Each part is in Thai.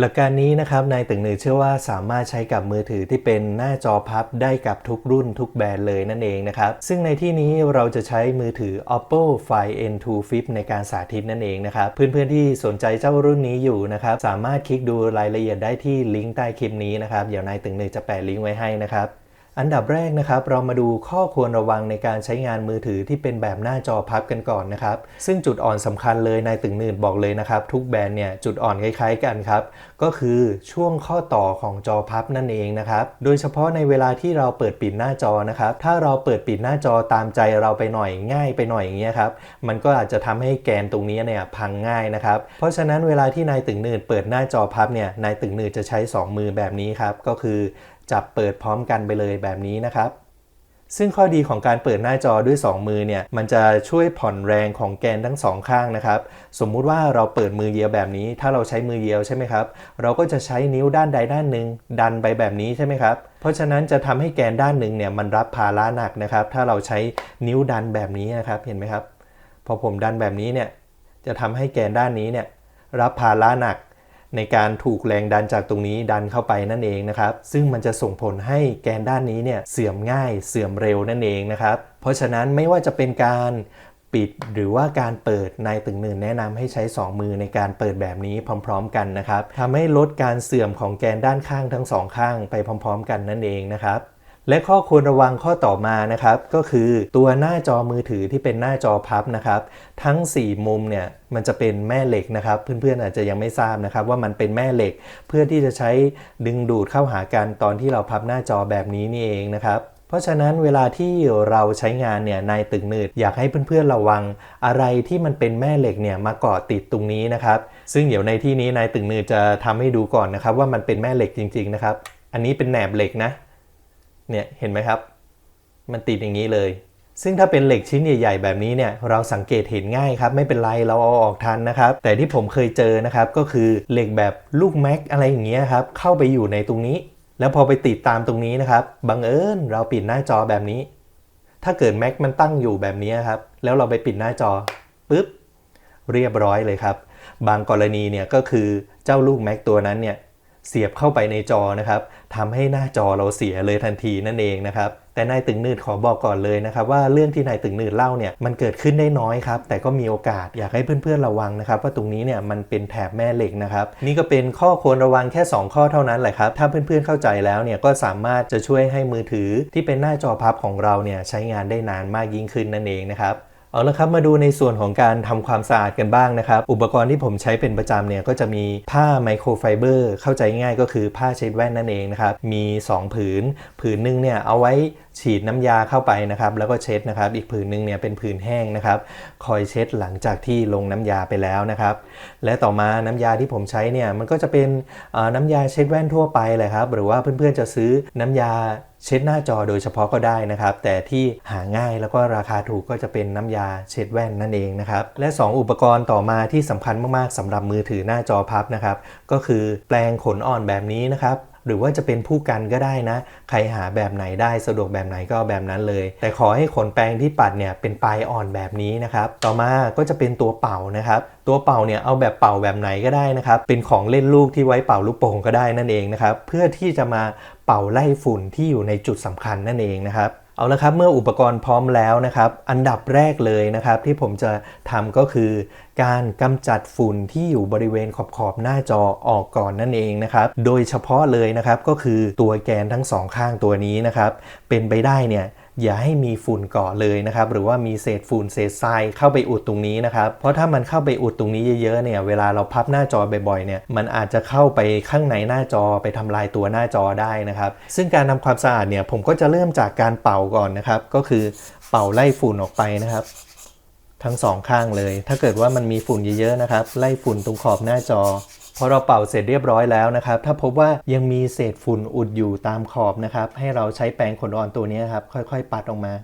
หลักการนี้นะครับนายตึงหนือเชื่อว่าสามารถใช้กับมือถือที่เป็นหน้าจอพับได้กับทุกรุ่นทุกแบรนด์เลยนั่นเองนะครับ ซึ่งในที่นี้เราจะใช้มือถือ oppo find n2 flip ในการสาธิตนั่นเองนะครับ เพื่อนๆที่สนใจเจ้ารุ่นนี้อยู่นะครับ สามารถคลิกดูรายละเอียดได้ที่ลิงก์ใต้คลิปนี้นะครับ เดี๋ยวนายตึงหนือจะแปะลิงก์ไว้ให้นะครับ อันดับแรกนะครับเรามาดูข้อควรระวังในการใช้งานมือถือที่เป็นแบบหน้าจอพับกันก่อนนะครับ ซึ่งจุดอ่อนสำคัญเลยนายตึงหนืดบอกเลยนะครับ ทุกแบรนด์เนี่ยจุดอ่อนคล้ายๆกันครับ ก็คือช่วงข้อต่อของจอพับนั่นเองนะครับโดยเฉพาะในเวลาที่เราเปิดปิดหน้าจอนะครับถ้าเราเปิดปิดหน้าจอตามใจเราไปหน่อยง่ายไปหน่อยอย่างเงี้ยครับมันก็อาจจะทำให้แกนตรงนี้เนี่ยพังง่ายนะครับเพราะฉะนั้นเวลาที่นายตึงหนืดเปิดหน้าจอพับเนี่ยนายตึงหนืดจะใช้สองมือแบบนี้ครับก็คือ จับเปิดพร้อมกันไปเลยแบบนี้นะครับ ซึ่งข้อดีของการเปิดหน้าจอด้วย 2 มือเนี่ย มันจะช่วยผ่อนแรงของแกนทั้งสองข้างนะครับ สมมุติว่าเราเปิดมือเดียวแบบนี้ ถ้าเราใช้มือเดียวใช่ไหมครับ เราก็จะใช้นิ้วด้านใดด้านหนึ่งดันไปแบบนี้ใช่ไหมครับ เพราะฉะนั้นจะทำให้แกนด้านหนึ่งเนี่ยมันรับภาระหนักนะครับ ถ้าเราใช้นิ้วดันแบบนี้นะครับ เห็นไหมครับ พอผมดันแบบนี้เนี่ย จะทำให้แกนด้านนี้เนี่ยรับภาระหนัก ในการถูกแรงดันจากตรงนี้ดันเข้าไปนั่นเองนะครับ ซึ่งมันจะส่งผลให้แกนด้านนี้เนี่ยเสื่อมง่ายเสื่อมเร็วนั่นเองนะครับ เพราะฉะนั้นไม่ว่าจะเป็นการปิดหรือว่าการเปิดนายตึงหนึ่งแนะนำให้ใช้ 2 มือในการเปิดแบบนี้พร้อม ๆ กันนะครับทำให้ลดการเสื่อมของแกนด้านข้างทั้งสองข้างไปพร้อม ๆ กันนั่นเองนะครับ และข้อควรระวังข้อต่อมานะครับ ก็คือตัวหน้าจอมือถือที่เป็นหน้าจอพับนะครับ ทั้ง 4 มุมเนี่ยมันจะเป็นแม่เหล็กนะครับ เพื่อนๆอาจจะยังไม่ทราบนะครับ ว่ามันเป็นแม่เหล็ก เพื่อที่จะใช้ดึงดูดเข้าหากันตอนที่เราพับหน้าจอแบบนี้นี่เองนะครับเพราะฉะนั้นเวลาที่เราใช้งานเนี่ยในตึงหนืดอยากให้เพื่อนๆระวังอะไรที่มันเป็นแม่เหล็กเนี่ยมาเกาะติดตรงนี้นะครับ ซึ่งเดี๋ยวในที่นี้นายตึงหนืดจะทำให้ดูก่อนนะครับ ว่ามันเป็นแม่เหล็กจริง ๆนะครับ อันนี้เป็นแหนบเหล็กนะ เนี่ยเห็นไหมครับ มันติดอย่างนี้เลย ซึ่งถ้าเป็นเหล็กชิ้นใหญ่ๆ แบบนี้เนี่ยเราสังเกตเห็นง่ายครับ ไม่เป็นไรเราเอาออกทันนะครับ แต่ที่ผมเคยเจอนะครับก็คือเหล็กแบบลูกแม็กอะไรอย่างเงี้ยครับเข้าไปอยู่ในตรงนี้ แล้วพอไปติดตามตรงนี้นะครับบังเอิญเราปิดหน้าจอแบบนี้ ถ้าเกิดแม็กมันตั้งอยู่แบบนี้ครับแล้วเราไปปิดหน้าจอปุ๊บเรียบร้อยเลยครับ บางกรณีเนี่ยก็คือเจ้าลูกแม็กตัวนั้นเนี่ย เสียบเข้าไปในจอนะครับทำให้หน้าจอเราเสียเลยทันทีนั่นเองนะครับแต่นายตึงหนืดขอบอกก่อนเลยนะครับว่าเรื่องที่นายตึงหนืดเล่าเนี่ยมันเกิดขึ้นได้น้อยครับแต่ก็มีโอกาสอยากให้เพื่อนๆระวังนะครับว่าตรงนี้เนี่ยมันเป็นแถบแม่เหล็กนะครับนี่ก็เป็นข้อควรระวังแค่ 2 ข้อเท่านั้นแหละครับถ้าเพื่อนๆเข้าใจแล้วเนี่ยก็สามารถจะช่วยให้มือถือที่เป็นหน้าจอพับของเราเนี่ยใช้งานได้นานมากยิ่งขึ้นนั่นเองนะครับ เอาละครับมาดูในส่วนของการทำความสะอาดกันบ้างนะครับ อุปกรณ์ที่ผมใช้เป็นประจำเนี่ยก็จะมีผ้าไมโครไฟเบอร์เข้าใจง่ายก็คือผ้าเช็ดแว่นนั่นเองนะครับมี 2 ผืน ผืนหนึ่งเนี่ยเอาไว้ฉีดน้ำยาเข้าไปนะครับแล้วก็เช็ดนะครับ อีกผืนหนึ่งเนี่ยเป็นผืนแห้งนะครับ คอยเช็ดหลังจากที่ลงน้ำยาไปแล้วนะครับ และต่อมาน้ำยาที่ผมใช้เนี่ยมันก็จะเป็นน้ำยาเช็ดแว่นทั่วไปเลยครับหรือว่าเพื่อนๆจะซื้อน้ำยา เช็ดหน้าจอโดยเฉพาะก็ได้นะครับ แต่ที่หาง่ายแล้วก็ราคาถูกก็จะเป็นน้ำยาเช็ดแว่นนั่นเองนะครับ และ 2 อุปกรณ์ต่อมาที่สำคัญมากๆสำหรับมือถือหน้าจอพับนะครับ ก็คือแปลงขนอ่อนแบบนี้นะครับ หรือว่าจะเป็นผู้กันก็ได้นะ ใครหาแบบไหนได้สะดวกแบบไหนก็แบบนั้นเลย แต่ขอให้ขนแปรงที่ปัดเนี่ยเป็นปลายอ่อนแบบนี้นะครับ ต่อมาก็จะเป็นตัวเป่านะครับ ตัวเป่าเนี่ยเอาแบบเป่าแบบไหนก็ได้นะครับ เป็นของเล่นลูกที่ไว้เป่าลูกโป่งก็ได้นั่นเองนะครับ เพื่อที่จะมาเป่าไล่ฝุ่นที่อยู่ในจุดสำคัญนั่นเองนะครับ เอาละครับเมื่ออุปกรณ์พร้อมแล้วนะครับ อันดับแรกเลยนะครับที่ผมจะทำก็คือ การกำจัดฝุ่นที่อยู่บริเวณขอบขอบๆหน้าจอออกก่อนนั่นเองนะครับ โดยเฉพาะเลยนะครับก็คือตัวแกนทั้งสองข้างตัวนี้นะครับ เป็นไปได้เนี่ย อย่าให้มีฝุ่นเกาะเลยนะครับ หรือว่ามีเศษฝุ่นเศษทรายเข้าไปอุดตรงนี้นะครับ เพราะถ้ามันเข้าไปอุดตรงนี้เยอะๆเนี่ย เวลาเราพับหน้าจอบ่อยๆเนี่ย มันอาจจะเข้าไปข้างในหน้าจอไปทำลายตัวหน้าจอได้นะครับ ซึ่งการทำความสะอาดเนี่ยผมก็จะเริ่มจากการเป่าก่อนนะครับ ก็คือเป่าไล่ฝุ่นออกไปนะครับ ทั้งสองข้างเลย ถ้าเกิดว่ามันมีฝุ่นเยอะๆนะครับ ไล่ฝุ่นตรงขอบหน้าจอ พอเราเป่าเสร็จเรียบร้อยแล้วนะครับ ถ้าพบว่ายังมีเศษฝุ่นอุดอยู่ตามขอบนะครับ ให้เราใช้แปรงขนอ่อนตัวนี้ครับ ค่อยๆ ปัดออกมา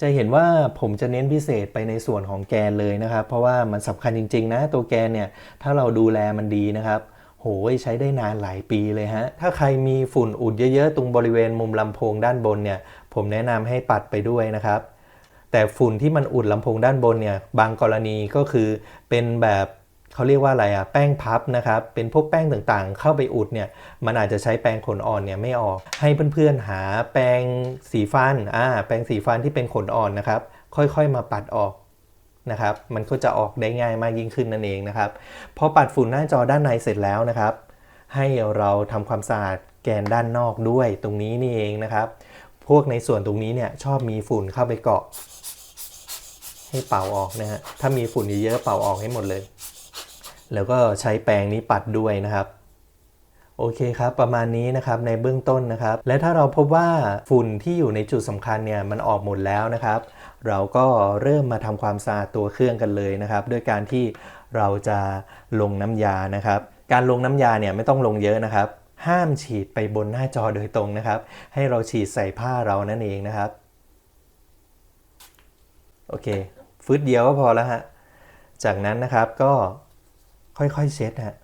จะเห็นว่าผมจะเน้นพิเศษไปในส่วนของแกนเลยนะครับ เพราะว่ามันสำคัญจริงๆนะ ตัวแกนเนี่ย ถ้าเราดูแลมันดีนะครับโหยใช้ได้นานหลายปีเลยฮะ ถ้าใครมีฝุ่นอุดเยอะๆ ตรงบริเวณมุมลำโพงด้านบนเนี่ย ผมแนะนำให้ปัดไปด้วยนะครับ แต่ฝุ่นที่มันอุดลำโพงด้านบนเนี่ย บางกรณีก็คือเป็นแบบ เขาเรียกว่าอะไรอะแป้งพับนะครับเป็นพวกแป้งต่างๆ เข้าไปอุดเนี่ยมันอาจจะใช้แปรงขนอ่อนเนี่ยไม่ออกให้เพื่อนๆหาแปรงสีฟันอ่าแปรงสีฟันที่เป็นขนอ่อนนะครับค่อยๆมาปัดออกนะครับมันก็จะออกได้ง่ายมากยิ่งขึ้นนั่นเองนะครับพอปัดฝุ่นหน้าจอด้านในเสร็จแล้วนะครับ ให้เราทำความสะอาดแกนด้านนอกด้วยตรงนี้นี่เองนะครับ พวกในส่วนตรงนี้เนี่ยชอบมีฝุ่นเข้าไปเกาะ ให้เป่าออกนะฮะถ้ามีฝุ่นเยอะๆเป่าออกให้หมดเลย แล้วก็ใช้แปรงนี้ปัดด้วยนะครับโอเคครับ ประมาณนี้นะครับในเบื้องต้นนะครับ และถ้าเราพบว่าฝุ่นที่อยู่ในจุดสำคัญเนี่ยมันออกหมดแล้วนะครับ เราก็เริ่มมาทำความสะอาดตัวเครื่องกันเลยนะครับ ด้วยการที่เราจะลงน้ำยานะครับ การลงน้ำยาเนี่ยไม่ต้องลงเยอะนะครับ ห้ามฉีดไปบนหน้าจอโดยตรงนะครับ ให้เราฉีดใส่ผ้าเรานั่นเองนะครับโอเค ฟืดเดียวก็พอแล้วฮะจากนั้นนะครับก็ ค่อยๆเช็ดฮะ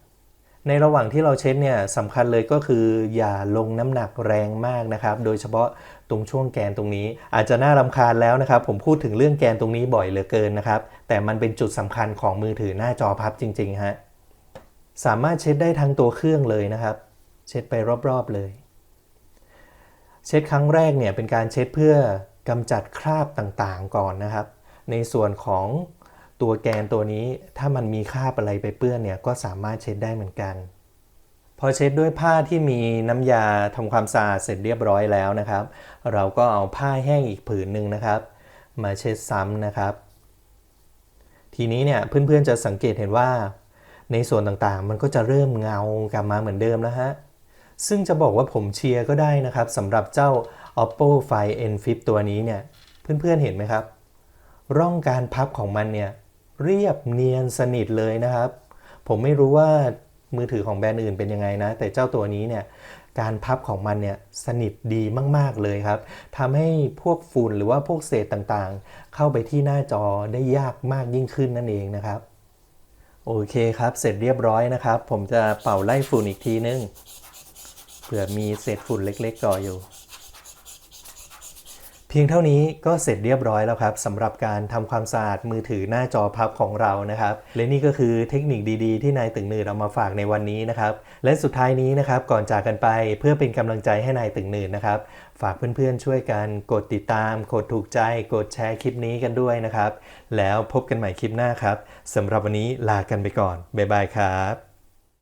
ในระหว่างที่เราเช็ดเนี่ยสำคัญเลยก็คืออย่าลงน้ำหนักแรงมากนะครับ โดยเฉพาะตรงช่วงแกนตรงนี้ อาจจะน่ารำคาญแล้วนะครับ ผมพูดถึงเรื่องแกนตรงนี้บ่อยเหลือเกินนะครับ แต่มันเป็นจุดสำคัญของมือถือหน้าจอพับจริงๆฮะสามารถเช็ดได้ทั้งตัวเครื่องเลยนะครับ เช็ดไปรอบๆเลย เช็ดครั้งแรกเนี่ยเป็นการเช็ดเพื่อกำจัดคราบต่างๆก่อนนะครับ ในส่วนของ ตัวแกนตัวนี้ถ้ามันมีคราบอะไรไปเปื้อนเนี่ยก็สามารถเช็ดได้เหมือนกัน พอเช็ดด้วยผ้าที่มีน้ำยาทำความสะอาดเสร็จเรียบร้อยแล้วนะครับ เราก็เอาผ้าแห้งอีกผืนหนึ่งนะครับ มาเช็ดซ้ำนะครับ ทีนี้เนี่ยเพื่อนๆจะสังเกตเห็นว่า ในส่วนต่างๆ มันก็จะเริ่มเงากลับมาเหมือนเดิมแล้วฮะซึ่งจะบอกว่าผมเชียร์ก็ได้นะครับสำหรับเจ้า Oppo Find N Flip ตัวนี้เนี่ย เพื่อนๆเห็นไหมครับ ร่องการพับของมันเนี่ย เรียบเนียนสนิทเลยนะครับ ผมไม่รู้ว่ามือถือของแบรนด์อื่นเป็นยังไงนะ แต่เจ้าตัวนี้เนี่ยการพับของมันเนี่ยสนิทดีมาก ๆ เลยครับทำให้พวกฝุ่นหรือว่าพวกเศษต่างๆ เข้าไปที่หน้าจอได้ยากมากยิ่งขึ้นนั่นเองนะครับ โอเคครับ เสร็จเรียบร้อยนะครับ ผมจะเป่าไล่ฝุ่นอีกทีนึงเผื่อมีเศษฝุ่นเล็กๆก่ออยู่ พียงเท่านี้ก็เสร็จเรียบร้อยแล้วครับสำหรับการทำความสะอาดมือถือหน้าจอพับของเรานะครับ และนี่ก็คือเทคนิคดีๆ ที่นายตึงหนืดเอามาฝากในวันนี้นะครับ และสุดท้ายนี้นะครับก่อนจากกันไปเพื่อเป็นกำลังใจให้นายตึงหนืดนะครับ ฝากเพื่อนๆช่วยกันกดติดตาม กดถูกใจ กดแชร์คลิปนี้กันด้วยนะครับ แล้วพบกันใหม่คลิปหน้าครับสำหรับวันนี้ลากันไปก่อนบ๊ายบายครับ